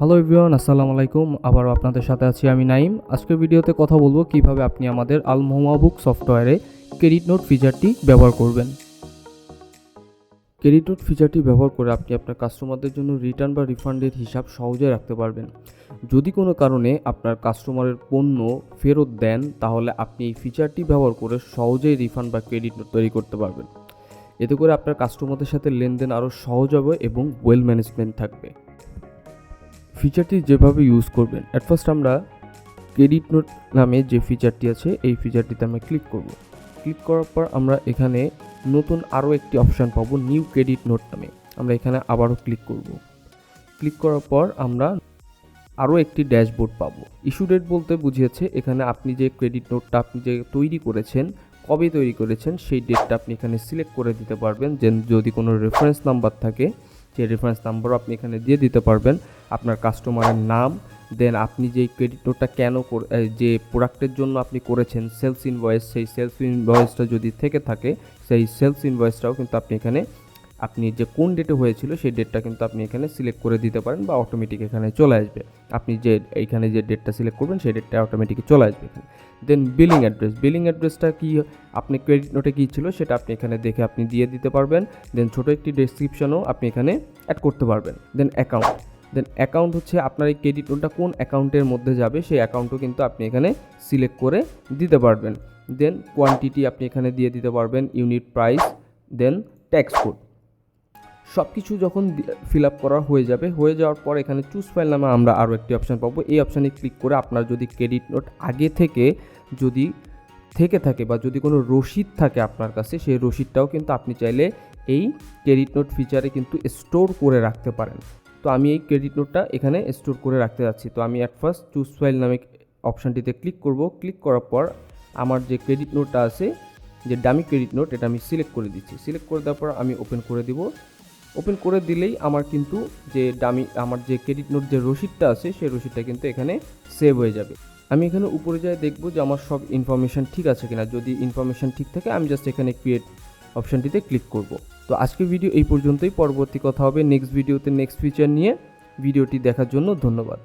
Hello everyone আসসালামু আলাইকুম। আবারও আপনাদের সাথে আছি আমি নাইম। আজকের ভিডিওতে কথা বলব কীভাবে আপনি আমাদের আল বুক সফটওয়্যারে ক্রেডিট নোট ফিচারটি ব্যবহার করবেন। ক্রেডিট নোট ফিচারটি ব্যবহার করে আপনি আপনার কাস্টমারদের জন্য রিটার্ন বা রিফান্ডের হিসাব সহজে রাখতে পারবেন। যদি কোনো কারণে আপনার কাস্টমারের পণ্য ফেরত দেন, তাহলে আপনি এই ফিচারটি ব্যবহার করে সহজেই রিফান্ড বা ক্রেডিট নোট তৈরি করতে পারবেন। এতে করে আপনার কাস্টমারদের সাথে লেনদেন আরও সহজ হবে এবং ওয়েল ম্যানেজমেন্ট থাকবে। ফিচারটি যেভাবে ইউজ করবেন অ্যাট ফার্স্ট আমরা ক্রেডিট নোট নামে যে ফিচারটি আছে, এই ফিচারটিতে আমরা ক্লিক করব। ক্লিক করার পর আমরা এখানে নতুন আরও একটি অপশান পাবো নিউ ক্রেডিট নোট নামে। আমরা এখানে আবারও ক্লিক করব। ক্লিক করার পর আমরা আরও একটি ড্যাশবোর্ড পাবো। ইস্যু ডেট বলতে বুঝিয়েছে, এখানে আপনি যে ক্রেডিট নোটটা আপনি যে তৈরি করেছেন, কবে তৈরি করেছেন, সেই ডেটটা আপনি এখানে সিলেক্ট করে দিতে পারবেন। যে যদি কোনো রেফারেন্স নাম্বার থাকে, সেই রেফারেন্স নাম্বারও আপনি এখানে দিয়ে দিতে পারবেন। আপনার কাস্টমারের নাম দেন আপনি যে ক্রেডিট নোটটা কেন যে প্রোডাক্টের জন্য আপনি করেছেন সেলস ইনভয়েস সেই সেলস ইনভয়েসটা যদি থেকে থাকে, সেই সেলস ইনভয়েসটাও কিন্তু আপনি এখানে, আপনি যে কোন ডেটে হয়েছিল, সেই ডেটটা কিন্তু আপনি এখানে সিলেক্ট করে দিতে পারেন বা অটোমেটিক এখানে চলে আসবে। আপনি যে, এইখানে যে ডেটটা সিলেক্ট করবেন, সেই ডেটটা অটোমেটিক চলে আসবে এখানে। দেন বিলিং অ্যাড্রেস বিলিং অ্যাড্রেসটা কি, আপনি ক্রেডিট নোটে কী ছিল, সেটা আপনি এখানে দেখে আপনি দিয়ে দিতে পারবেন দেন ছোটো একটি ডেসক্রিপশনও আপনি এখানে অ্যাড করতে পারবেন। দেন অ্যাকাউন্ট দেন অ্যাকাউন্ট হচ্ছে আপনার এই ক্রেডিট নোটটা কোন অ্যাকাউন্টের মধ্যে যাবে, সেই অ্যাকাউন্টও কিন্তু আপনি এখানে সিলেক্ট করে দিতে পারবেন। দেন কোয়ান্টিটি আপনি এখানে দিয়ে দিতে পারবেন unit price then tax code সব কিছু যখন ফিল আপ করা হয়ে যাবে, হয়ে যাওয়ার পর এখানে চুজ ফাইল নামে আমরা আরও একটি অপশান পাবো। এই অপশানে ক্লিক করে আপনার যদি ক্রেডিট নোট আগে থেকে যদি থেকে থাকে বা যদি কোনো রসিদ থাকে আপনার কাছে, সেই রসিদটাও কিন্তু আপনি চাইলে এই ক্রেডিট নোট ফিচারে কিন্তু স্টোর করে রাখতে পারেন। তো আমি এই ক্রেডিট নোটটা এখানে স্টোর করে রাখতে যাচ্ছি। তো আমি অ্যাট ফার্স্ট চুজ ফাইল নামে অপশানটিতে ক্লিক করব। ক্লিক করার পর আমার যে ক্রেডিট নোটটা আছে, যে ডামি ক্রেডিট নোট এটা আমি সিলেক্ট করে দিচ্ছি। সিলেক্ট করে দেওয়ার পর আমি ওপেন করে দিব। ওপেন করে দিলেই আমার কিন্তু যে ডামি আমার যে ক্রেডিট নোট যে রসিদটা আছে, সেই রসিদটা কিন্তু এখানে সেভ হয়ে যাবে। আমি এখানে উপরে যাই দেখব যে আমার সব ইনফরমেশান ঠিক আছে কিনা। যদি ইনফরমেশান ঠিক থাকে, আমি জাস্ট এখানে ক্রিয়েট অপশানটিতে ক্লিক করব। তো আজকের ভিডিও এই পর্যন্তই। পরবর্তী কথা হবে নেক্সট ভিডিওতে নেক্সট ফিচার নিয়ে। ভিডিওটি দেখার জন্য ধন্যবাদ।